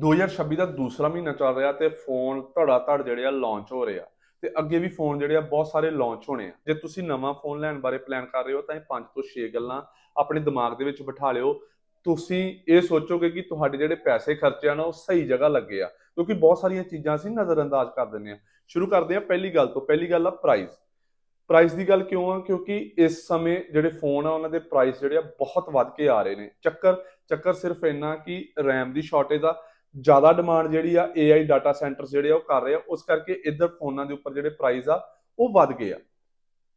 2026 ਦਾ ਦੂਸਰਾ ਮਹੀਨਾ ਚੱਲ ਰਿਹਾ ਤੇ ਫੋਨ ਧੜਾ ਧੜ ਜਿਹੜੇ ਆ ਲਾਂਚ ਹੋ ਰਹੇ ਆ। ਤੇ ਅੱਗੇ ਵੀ ਫੋਨ ਜਿਹੜੇ ਆ ਬਹੁਤ ਸਾਰੇ ਲਾਂਚ ਹੋਣੇ ਆ। ਜੇ ਤੁਸੀਂ ਨਵਾਂ ਫੋਨ ਲੈਣ ਬਾਰੇ ਪਲਾਨ ਕਰ ਰਹੇ ਹੋ ਤਾਂ ਇਹ 5 ਤੋਂ 6 ਗੱਲਾਂ ਆਪਣੇ ਦਿਮਾਗ ਦੇ ਵਿੱਚ ਬਿਠਾ ਲਿਓ। ਤੁਸੀਂ ਇਹ ਸੋਚੋਗੇ ਕਿ ਤੁਹਾਡੇ ਜਿਹੜੇ ਪੈਸੇ ਖਰਚੇ ਆ ਨਾ, ਉਹ ਸਹੀ ਜਗ੍ਹਾ ਲੱਗੇ ਆ। ਕਿਉਂਕਿ ਬਹੁਤ ਸਾਰੀਆਂ ਚੀਜ਼ਾਂ ਅਸੀਂ ਨਜ਼ਰਅੰਦਾਜ਼ ਕਰ ਦਿੰਦੇ ਆ। ਸ਼ੁਰੂ ਕਰਦੇ ਆ ਪਹਿਲੀ ਗੱਲ ਤੋਂ। ਪਹਿਲੀ ਗੱਲ ਆ ਪ੍ਰਾਈਸ ਪ੍ਰਾਈਸ ਦੀ ਗੱਲ ਕਿਉਂ ਆ? ਕਿਉਂਕਿ ਇਸ ਸਮੇਂ ਜਿਹੜੇ ਫੋਨ ਆ, ਉਹਨਾਂ ਦੇ ਪ੍ਰਾਈਸ ਜਿਹੜੇ ਆ ਬਹੁਤ ਵੱਧ ਕੇ ਆ ਰਹੇ ਨੇ। ਚੱਕਰ ਚੱਕਰ ਸਿਰਫ ਇੰਨਾ ਕਿ RAM ਦੀ ਸ਼ਾਰਟੇਜ ਆ। ਜ਼ਿਆਦਾ ਡਿਮਾਂਡ ਜਿਹੜੀ ਆ AI ਡਾਟਾ ਸੈਂਟਰਸ ਜਿਹੜੇ ਆ ਉਹ ਕਰ ਰਹੇ ਆ, ਉਸ ਕਰਕੇ ਇੱਧਰ ਫੋਨਾਂ ਦੇ ਉੱਪਰ ਜਿਹੜੇ ਪ੍ਰਾਈਸ ਆ, ਉਹ ਵੱਧ ਗਏ ਆ।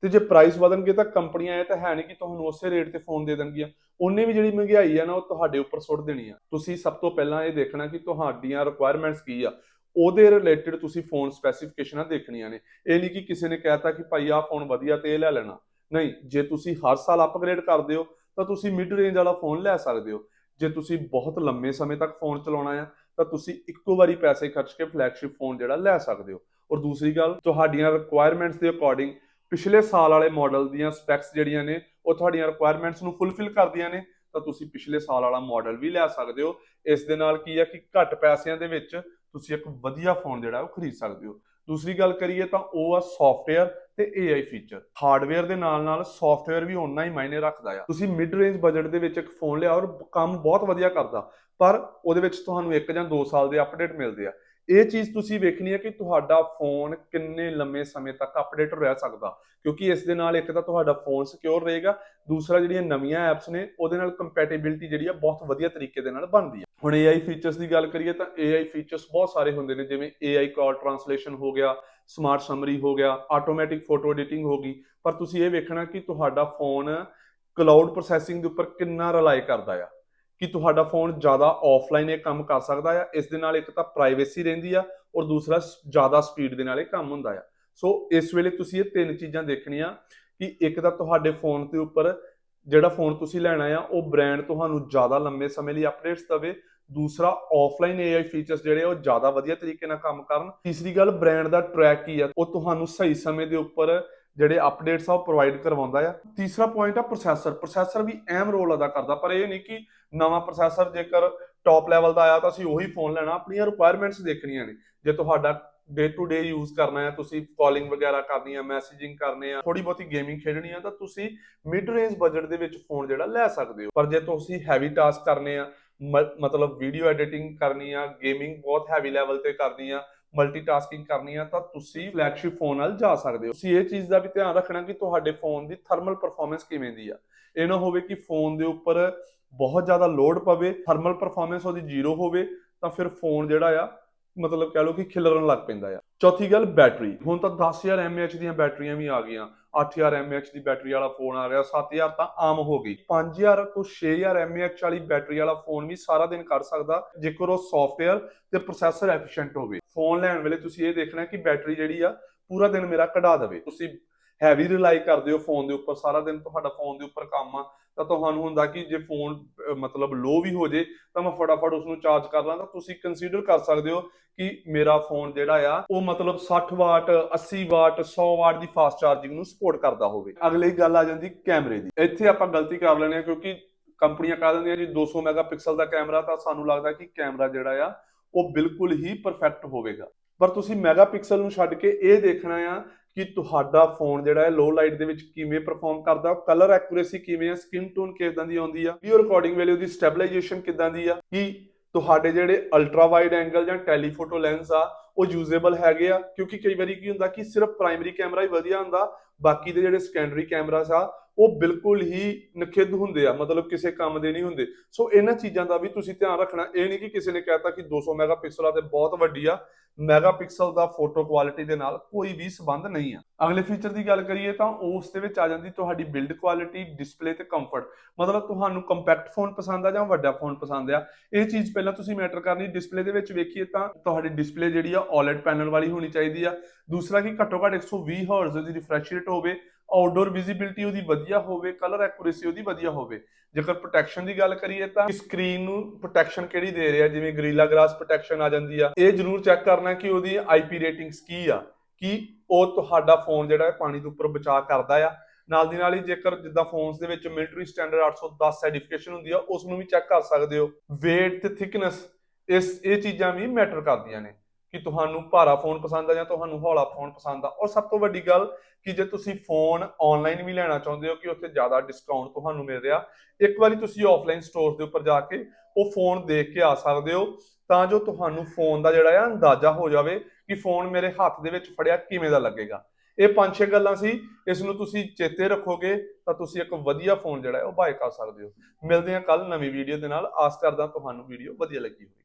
ਤੇ ਜੇ ਪ੍ਰਾਈਸ ਵਧਣਗੇ ਤਾਂ ਕੰਪਨੀਆਂ, ਇਹ ਤਾਂ ਹੈ ਨਹੀਂ ਕਿ ਤੁਹਾਨੂੰ ਉਸੇ ਰੇਟ ਤੇ ਫੋਨ ਦੇ ਦੇਣਗੀਆਂ। ਉਹਨੇ ਵੀ ਜਿਹੜੀ ਮਹਿੰਗਾਈ ਆ ਨਾ, ਉਹ ਤੁਹਾਡੇ ਉੱਪਰ ਸੁੱਟ ਦੇਣੀ ਆ। ਤੁਸੀਂ ਸਭ ਤੋਂ ਪਹਿਲਾਂ ਇਹ ਦੇਖਣਾ ਕਿ ਤੁਹਾਡੀਆਂ ਰਿਕੁਆਇਰਮੈਂਟਸ ਕੀ ਆ। ਉਹਦੇ ਰਿਲੇਟਡ ਤੁਸੀਂ ਫੋਨ ਸਪੈਸੀਫਿਕੇਸ਼ਨਾਂ ਦੇਖਣੀਆਂ ਨੇ। ਇਹ ਨਹੀਂ ਕਿ ਕਿਸੇ ਨੇ ਕਹਿਤਾ ਕਿ ਭਾਈ ਆਹ ਫੋਨ ਵਧੀਆ ਤੇ ਇਹ ਲੈ ਲੈਣਾ। ਨਹੀਂ, ਜੇ ਤੁਸੀਂ ਹਰ ਸਾਲ ਅਪਗ੍ਰੇਡ ਕਰਦੇ ਹੋ, ਤਾਂ ਤੁਸੀਂ ਮਿਡ ਰੇਂਜ ਵਾਲਾ ਫੋਨ ਲੈ ਸਕਦੇ ਹੋ। ਜੇ ਤੁਸੀਂ ਬਹੁਤ ਲੰਮੇ ਸਮੇਂ ਤੱਕ ਫੋਨ ਚਲਾਉਣਾ ਆ ਤਾਂ ਤੁਸੀਂ ਇੱਕੋ ਵਾਰੀ ਪੈਸੇ ਖਰਚ ਕੇ ਫਲੈਗਸ਼ਿਪ ਫੋਨ ਜਿਹੜਾ ਲੈ ਸਕਦੇ ਹੋ। ਔਰ ਦੂਸਰੀ ਗੱਲ, ਤੁਹਾਡੀਆਂ ਰਿਕੁਆਇਰਮੈਂਟਸ ਦੇ ਅਕੋਰਡਿੰਗ ਪਿਛਲੇ ਸਾਲ ਵਾਲੇ ਮਾਡਲ ਦੀਆਂ ਸਪੈਕਸ ਜਿਹੜੀਆਂ ਨੇ, ਉਹ ਤੁਹਾਡੀਆਂ ਰਿਕੁਆਇਰਮੈਂਟਸ ਨੂੰ ਫੁੱਲਫਿਲ ਕਰਦੀਆਂ ਨੇ, ਤਾਂ ਤੁਸੀਂ ਪਿਛਲੇ ਸਾਲ ਵਾਲਾ ਮਾਡਲ ਵੀ ਲੈ ਸਕਦੇ ਹੋ। ਇਸ ਦੇ ਨਾਲ ਕੀ ਹੈ ਕਿ ਘੱਟ ਪੈਸਿਆਂ ਦੇ ਵਿੱਚ ਤੁਸੀਂ ਇੱਕ ਵਧੀਆ ਫੋਨ ਜਿਹੜਾ ਉਹ ਖਰੀਦ ਸਕਦੇ ਹੋ। ਦੂਸਰੀ ਗੱਲ ਕਰੀਏ ਤਾਂ ਉਹ ਆ ਸੌਫਟਵੇਅਰ ਤੇ AI ਫੀਚਰ ਹਾਰਡਵੇਅਰ ਦੇ ਨਾਲ ਨਾਲ ਸੌਫਟਵੇਅਰ ਵੀ ਓਨਾ ਹੀ ਮਾਇਨੇ ਰੱਖਦਾ ਆ। ਤੁਸੀਂ ਮਿਡ ਰੇਂਜ ਬਜਟ ਦੇ ਵਿੱਚ ਇੱਕ ਫੋਨ ਲਿਆ ਔਰ ਕੰਮ ਬਹੁਤ ਵਧੀਆ ਕਰਦਾ, ਪਰ ਉਹਦੇ ਵਿੱਚ ਤੁਹਾਨੂੰ ਇੱਕ ਜਾਂ 2 ਸਾਲ ਦੇ ਅਪਡੇਟ ਮਿਲਦੇ ਆ। ਇਹ ਚੀਜ਼ ਤੁਸੀਂ ਵੇਖਣੀ ਹੈ ਕਿ ਤੁਹਾਡਾ ਫੋਨ ਕਿੰਨੇ ਲੰਮੇ ਸਮੇਂ ਤੱਕ ਅਪਡੇਟ ਰਹਿ ਸਕਦਾ। ਕਿਉਂਕਿ ਇਸ ਦੇ ਨਾਲ ਇੱਕ ਤਾਂ ਤੁਹਾਡਾ ਫੋਨ ਸਿਕਿਉਰ ਰਹੇਗਾ, ਦੂਸਰਾ ਜਿਹੜੀਆਂ ਨਵੀਆਂ ਐਪਸ ਨੇ, ਉਹਦੇ ਨਾਲ ਕੰਪੈਟੀਬਿਲਿਟੀ ਜਿਹੜੀ ਆ ਬਹੁਤ ਵਧੀਆ ਤਰੀਕੇ ਦੇ ਨਾਲ ਬਣਦੀ ਹੈ ਹੁਣ AI ਫੀਚਰਸ ਦੀ ਗੱਲ ਕਰੀਏ ਤਾਂ AI ਫੀਚਰਸ ਬਹੁਤ ਸਾਰੇ ਹੁੰਦੇ ਨੇ, ਜਿਵੇਂ AI ਕਾਲ ਟ੍ਰਾਂਸਲੇਸ਼ਨ ਹੋ ਗਿਆ ਸਮਾਰਟ ਸਮਰੀ ਹੋ ਗਿਆ ਆਟੋਮੈਟਿਕ ਫੋਟੋ ਐਡੀਟਿੰਗ ਹੋ ਗਈ। ਪਰ ਤੁਸੀਂ ਇਹ ਵੇਖਣਾ ਕਿ ਤੁਹਾਡਾ ਫੋਨ ਕਲਾਉਡ ਪ੍ਰੋਸੈਸਿੰਗ ਦੇ ਉੱਪਰ ਕਿੰਨਾ ਰਿਲਾਈ ਕਰਦਾ ਆ। ਕਿ ਤੁਹਾਡਾ ਫੋਨ ਜ਼ਿਆਦਾ ਆਫਲਾਈਨ ਇਹ ਕੰਮ ਕਰ ਸਕਦਾ ਆ, ਇਸ ਦੇ ਨਾਲ ਇੱਕ ਤਾਂ ਪ੍ਰਾਈਵੇਸੀ ਰਹਿੰਦੀ ਆ ਔਰ ਦੂਸਰਾ ਜ਼ਿਆਦਾ ਸਪੀਡ ਦੇ ਨਾਲ ਇਹ ਕੰਮ ਹੁੰਦਾ ਆ। ਸੋ ਇਸ ਵੇਲੇ ਤੁਸੀਂ ਇਹ ਤਿੰਨ ਚੀਜ਼ਾਂ ਦੇਖਣੀਆਂ ਕਿ ਇੱਕ ਤਾਂ ਤੁਹਾਡੇ ਫੋਨ ਦੇ ਉੱਪਰ ਜਿਹੜਾ ਫੋਨ ਤੁਸੀਂ ਲੈਣਾ ਆ, ਉਹ ਬ੍ਰਾਂਡ ਤੁਹਾਨੂੰ ਜ਼ਿਆਦਾ ਲੰਮੇ ਸਮੇਂ ਲਈ ਅਪਡੇਟਸ ਦੇਵੇ। ਦੂਸਰਾ ਆਫਲਾਈਨ AI ਫੀਚਰਸ ਜਿਹੜੇ ਆ, ਉਹ ਜ਼ਿਆਦਾ ਵਧੀਆ ਤਰੀਕੇ ਨਾਲ ਕੰਮ ਕਰਨ। ਤੀਸਰੀ ਗੱਲ ਬ੍ਰਾਂਡ ਦਾ ਟਰੈਕ ਕੀ ਆ, ਉਹ ਤੁਹਾਨੂੰ ਸਹੀ ਸਮੇਂ ਦੇ ਉੱਪਰ ਜਿਹੜੇ ਅਪਡੇਟਸ ਆ ਉਹ ਪ੍ਰੋਵਾਈਡ ਕਰਵਾਉਂਦਾ ਆ। ਤੀਸਰਾ ਪੁਆਇੰਟ ਆ ਪ੍ਰੋਸੈਸਰ ਪ੍ਰੋਸੈਸਰ ਵੀ ਅਹਿਮ ਰੋਲ ਅਦਾ ਕਰਦਾ, ਪਰ ਇਹ ਨਹੀਂ ਕਿ ਨਵਾਂ ਪ੍ਰੋਸੈਸਰ ਜੇਕਰ ਟੌਪ ਲੈਵਲ ਦਾ ਆਇਆ ਤਾਂ ਅਸੀਂ ਉਹੀ ਫੋਨ ਲੈਣਾ। ਆਪਣੀਆਂ ਰਿਕੁਆਇਰਮੈਂਟਸ ਦੇਖਣੀਆਂ ਨੇ। ਜੇ ਤੁਹਾਡਾ ਡੇ ਟੂ ਡੇ ਯੂਜ਼ ਕਰਨਾ ਹੈ ਤੁਸੀਂ ਕਾਲਿੰਗ ਵਗੈਰਾ ਕਰਨੀ ਹੈ ਮੈਸੇਜਿੰਗ ਕਰਨੇ ਆ ਥੋੜੀ ਬਹੁਤੀ ਗੇਮਿੰਗ ਖੇਡਣੀ ਆ, ਤਾਂ ਤੁਸੀਂ ਮਿਡ ਰੇਂਜ ਬਜਟ ਦੇ ਵਿੱਚ ਫੋਨ ਜਿਹੜਾ ਲੈ ਸਕਦੇ ਹੋ। ਪਰ ਜੇ ਤੁਸੀਂ ਹੈਵੀ ਟਾਸਕ ਕਰਨੇ ਆ, ਮ- ਮਤਲਬ ਵੀਡੀਓ ਐਡੀਟਿੰਗ ਕਰਨੀ ਆ ਗੇਮਿੰਗ ਬਹੁਤ ਹੈਵੀ ਲੈਵਲ ਤੇ ਕਰਨੀ ਆ ਮਲਟੀਟਾਸਕਿੰਗ ਕਰਨੀ ਆ, ਤਾਂ ਤੁਸੀਂ ਫਲੈਗਸ਼ਿਪ ਫੋਨ ਨਾਲ ਜਾ ਸਕਦੇ ਹੋ। ਤੁਸੀਂ ਇਹ ਚੀਜ਼ ਦਾ ਵੀ ਧਿਆਨ ਰੱਖਣਾ ਕਿ ਤੁਹਾਡੇ ਫੋਨ ਦੀ ਥਰਮਲ ਪਰਫਾਰਮੈਂਸ ਕਿਵੇਂ ਦੀ ਆ। ਇਹ ਨਾ ਹੋਵੇ ਕਿ ਫੋਨ ਦੇ ਉੱਪਰ ਬਹੁਤ ਜ਼ਿਆਦਾ ਲੋਡ ਪਵੇ ਥਰਮਲ ਪਰਫਾਰਮੈਂਸ ਉਹਦੀ ਜ਼ੀਰੋ ਹੋਵੇ, ਤਾਂ ਫਿਰ ਫੋਨ ਜਿਹੜਾ ਆ ਮਤਲਬ ਕਹਿ ਲਓ ਕਿ ਖਿਲਰਨ ਲੱਗ ਪੈਂਦਾ ਆ। ਚੌਥੀ ਗੱਲ, ਬੈਟਰੀ। ਹੁਣ ਤਾਂ 10000 mAh ਦੀਆਂ ਬੈਟਰੀਆਂ ਵੀ ਆ ਗਈਆਂ। 8000 mAh ਦੀ ਬੈਟਰੀ ਵਾਲਾ ਫੋਨ ਆ ਰਿਹਾ 7000 ਤਾਂ ਆਮ ਹੋ ਗਈ। 5000 ਤੋਂ 6000 mAh ਵਾਲੀ ਬੈਟਰੀ ਵਾਲਾ ਫੋਨ ਵੀ ਸਾਰਾ ਦਿਨ ਕਰ ਸਕਦਾ, ਜੇਕਰ ਉਹ ਸੌਫਟਵੇਅਰ ਤੇ ਪ੍ਰੋਸੈਸਰ ਐਫੀਸ਼ੀਐਂਟ ਹੋਵੇ। ਫੋਨ ਲੈਣ ਵੇਲੇ ਤੁਸੀਂ ਇਹ ਦੇਖਣਾ ਕਿ ਬੈਟਰੀ ਜਿਹੜੀ ਆ, ਪੂਰਾ ਦਿਨ ਮੇਰਾ ਕਢਾ ਦੇਵੇ। ਤੁਸੀਂ ਹੈਵੀ ਰਿਲਾਈ ਕਰਦੇ ਹੋ ਫੋਨ ਦੇ ਉੱਪਰ, ਸਾਰਾ ਦਿਨ ਤੁਹਾਡਾ ਫੋਨ ਦੇ ਉੱਪਰ ਕੰਮ ਆ, ਤਾਂ ਤੁਹਾਨੂੰ ਹੁੰਦਾ ਕਿ ਜੇ ਫੋਨ ਮਤਲਬ ਲੋ ਵੀ ਹੋ ਜੇ, ਤਾਂ ਮੈਂ ਫਟਾਫਟ ਉਸ ਨੂੰ ਚਾਰਜ ਕਰ ਲਾਂ, ਤਾਂ ਤੁਸੀਂ ਕੰਸੀਡਰ ਕਰ ਸਕਦੇ ਹੋ ਕਿ ਮੇਰਾ ਫੋਨ ਜਿਹੜਾ ਆ, ਉਹ ਮਤਲਬ 60 ਵਾਟ 80 ਵਾਟ 100 ਵਾਟ ਦੀ ਫਾਸਟ ਚਾਰਜਿੰਗ ਨੂੰ ਸਪੋਰਟ ਕਰਦਾ ਹੋਵੇ। ਅਗਲੀ ਗੱਲ ਆ ਜਾਂਦੀ ਕੈਮਰੇ ਦੀ। ਇੱਥੇ ਆਪਾਂ ਗਲਤੀ ਕਰ ਲੈਂਦੇ ਆ ਕਿਉਂਕਿ ਕੰਪਨੀਆਂ ਕਹਿ ਦਿੰਦੀਆਂ ਜੀ 200 ਮੈਗਾਪਿਕਸਲ ਦਾ ਕੈਮਰਾ, ਤਾਂ ਸਾਨੂੰ ਲੱਗਦਾ ਕਿ ਕੈਮਰਾ ਜਿਹੜਾ ਆ, ਉਹ ਬਿਲਕੁਲ ਹੀ ਪਰਫੈਕਟ ਹੋਵੇਗਾ। ਪਰ ਤੁਸੀਂ ਮੈਗਾਪਿਕਸਲ ਨੂੰ ਛੱਡ ਕੇ ਇਹ ਦੇਖਣਾ ਆ ਕਿ ਤੁਹਾਡਾ ਫੋਨ ਜਿਹੜਾ ਹੈ ਲੋ ਲਾਈਟ ਦੇ ਵਿੱਚ ਕਿਵੇਂ ਪਰਫਾਰਮ ਕਰਦਾ ਕਲਰ ਐਕੂਰੇਸੀ ਕਿਵੇਂ ਹੈ ਸਕਿਨ ਟੋਨ ਕਿਦਾਂ ਦੀ ਆਉਂਦੀ ਆ ਵੀਡੀਓ ਰਿਕਾਰਡਿੰਗ ਵੇਲੇ ਉਹਦੀ ਸਟੈਬਲਾਈਜੇਸ਼ਨ ਕਿਦਾਂ ਦੀ ਆ, ਕਿ ਤੁਹਾਡੇ ਜਿਹੜੇ ਅਲਟਰਾ ਵਾਈਡ ਐਂਗਲ ਜਾਂ ਟੈਲੀਫੋਟੋ ਲੈਂਸ ਆ, ਉਹ ਯੂਜ਼ੇਬਲ ਹੈਗੇ ਆ, ਕਿਉਂਕਿ ਕਈ ਵਾਰੀ ਕੀ ਹੁੰਦਾ ਕਿ ਸਿਰਫ ਪ੍ਰਾਇਮਰੀ ਕੈਮਰਾ ਹੀ ਵਧੀਆ ਹੁੰਦਾ, ਬਾਕੀ ਦੇ ਜਿਹੜੇ ਸੈਕੰਡਰੀ ਕੈਮਰਾਸ ਆ ਉਹ ਬਿਲਕੁਲ ਹੀ ਨਖਿੱਧ ਹੁੰਦੇ ਆ, ਮਤਲਬ ਕਿਸੇ ਕੰਮ ਦੇ ਨਹੀਂ ਹੁੰਦੇ। ਸੋ ਇਹਨਾਂ ਚੀਜ਼ਾਂ ਦਾ ਵੀ ਤੁਸੀਂ ਧਿਆਨ ਰੱਖਣਾ। ਇਹ ਨਹੀਂ ਕਿ ਕਿਸੇ ਨੇ ਕਹਿਤਾ ਕਿ 200 ਮੈਗਾਪਿਕਸਲ ਆ ਤੇ ਬਹੁਤ ਵੱਡੀ ਆ। ਮੈਗਾਪਿਕਸਲ ਦਾ ਫੋਟੋ ਕੁਆਲਿਟੀ ਦੇ ਨਾਲ ਕੋਈ ਵੀ ਸਬੰਧ ਨਹੀਂ ਆ। ਅਗਲੇ ਫੀਚਰ ਦੀ ਗੱਲ ਕਰੀਏ ਤਾਂ ਉਸ ਦੇ ਵਿੱਚ ਆ ਜਾਂਦੀ ਤੁਹਾਡੀ ਬਿਲਡ ਕੁਆਲਿਟੀ ਡਿਸਪਲੇ ਤੇ ਕੰਫਰਟ ਮਤਲਬ ਤੁਹਾਨੂੰ ਕੰਪੈਕਟ ਫੋਨ ਪਸੰਦ ਆ ਜਾਂ ਵੱਡਾ ਫੋਨ ਪਸੰਦ ਆ? ਇਹ ਚੀਜ਼ ਪਹਿਲਾਂ ਤੁਸੀਂ ਮੈਟਰ ਕਰਨੀ। ਡਿਸਪਲੇ ਦੇ ਵਿੱਚ ਵੇਖੀਏ ਤਾਂ ਤੁਹਾਡੀ ਡਿਸਪਲੇ ਜਿਹੜੀ ਆ, OLED ਪੈਨਲ ਵਾਲੀ ਹੋਣੀ ਚਾਹੀਦੀ ਆ। ਦੂਸਰਾ ਕਿ ਘੱਟੋ ਘੱਟ 120 ਹਰਟਜ਼ ਦੀ ਰਿਫਰੈਸ਼ ਰੇਟ ਹੋਵੇ। ਆਊਟਡੋਰ ਵਿਜ਼ਿਬਿਲਟੀ ਉਹਦੀ ਵਧੀਆ ਹੋਵੇ ਕਲਰ ਐਕੂਰੇਸੀ ਉਹਦੀ ਵਧੀਆ ਹੋਵੇ। ਜੇਕਰ ਪ੍ਰੋਟੈਕਸ਼ਨ ਦੀ ਗੱਲ ਕਰੀਏ ਤਾਂ ਸਕਰੀਨ ਨੂੰ ਪ੍ਰੋਟੈਕਸ਼ਨ ਕਿਹੜੀ ਦੇ ਰਿਹਾ? ਜਿਵੇਂ ਗਰੀਲਾ ਗਲਾਸ ਪ੍ਰੋਟੈਕਸ਼ਨ ਆ ਜਾਂਦੀ ਆ। ਇਹ ਜ਼ਰੂਰ ਚੈੱਕ ਕਰਨਾ ਕਿ ਉਹਦੀ ਆਈਪੀ ਰੇਟਿੰਗਸ ਕੀ ਆ, ਕਿ ਉਹ ਤੁਹਾਡਾ ਫੋਨ ਜਿਹੜਾ ਹੈ ਪਾਣੀ ਤੋਂ ਉੱਪਰ ਬਚਾਅ ਕਰਦਾ ਆ। ਨਾਲ ਦੀ ਨਾਲ ਹੀ ਜੇਕਰ ਜਿੱਦਾਂ ਫੋਨਸ ਦੇ ਵਿੱਚ ਮਿਲਟਰੀ ਸਟੈਂਡਰਡ 810 ਸਰਟੀਫਿਕੇਸ਼ਨ ਹੁੰਦੀ ਆ, ਉਸ ਨੂੰ ਵੀ ਚੈੱਕ ਕਰ ਸਕਦੇ ਹੋ। weight ਤੇ thickness, ਇਸ, ਇਹ ਚੀਜ਼ਾਂ ਵੀ ਮੈਟਰ ਕਰਦੀਆਂ ਨੇ। ਕਿ ਤੁਹਾਨੂੰ ਭਾਰਾ ਫੋਨ ਪਸੰਦ ਆ ਜਾਂ ਤੁਹਾਨੂੰ ਹੌਲਾ ਫੋਨ ਪਸੰਦ ਆ। ਔਰ ਸਭ ਤੋਂ ਵੱਡੀ ਗੱਲ ਕਿ ਜੇ ਤੁਸੀਂ ਫੋਨ ਆਨਲਾਈਨ ਵੀ ਲੈਣਾ ਚਾਹੁੰਦੇ ਹੋ ਕਿ ਉੱਥੇ ਜ਼ਿਆਦਾ ਡਿਸਕਾਊਂਟ ਤੁਹਾਨੂੰ ਮਿਲ ਰਿਹਾ, ਇੱਕ ਵਾਰੀ ਤੁਸੀਂ ਆਫਲਾਈਨ ਸਟੋਰ ਦੇ ਉੱਪਰ ਜਾ ਕੇ ਉਹ ਫੋਨ ਦੇਖ ਕੇ ਆ ਸਕਦੇ ਹੋ, ਤਾਂ ਜੋ ਤੁਹਾਨੂੰ ਫੋਨ ਦਾ ਜਿਹੜਾ ਆ ਅੰਦਾਜ਼ਾ ਹੋ ਜਾਵੇ ਕਿ ਫੋਨ ਮੇਰੇ ਹੱਥ ਦੇ ਵਿੱਚ ਫੜਿਆ ਕਿਵੇਂ ਦਾ ਲੱਗੇਗਾ। ਇਹ ਪੰਜ ਛੇ ਗੱਲਾਂ ਸੀ, ਇਸ ਨੂੰ ਤੁਸੀਂ ਚੇਤੇ ਰੱਖੋਗੇ ਤਾਂ ਤੁਸੀਂ ਇੱਕ ਵਧੀਆ ਫੋਨ ਜਿਹੜਾ ਹੈ ਉਹ ਬਾਏ ਕਰ ਸਕਦੇ ਹੋ। ਮਿਲਦੇ ਹਾਂ ਕੱਲ ਨਵੀਂ ਵੀਡੀਓ ਦੇ ਨਾਲ। ਆਸ ਕਰਦਾ ਤੁਹਾਨੂੰ ਵੀਡੀਓ ਵਧੀਆ ਲੱਗੀ ਹੋਵੇ।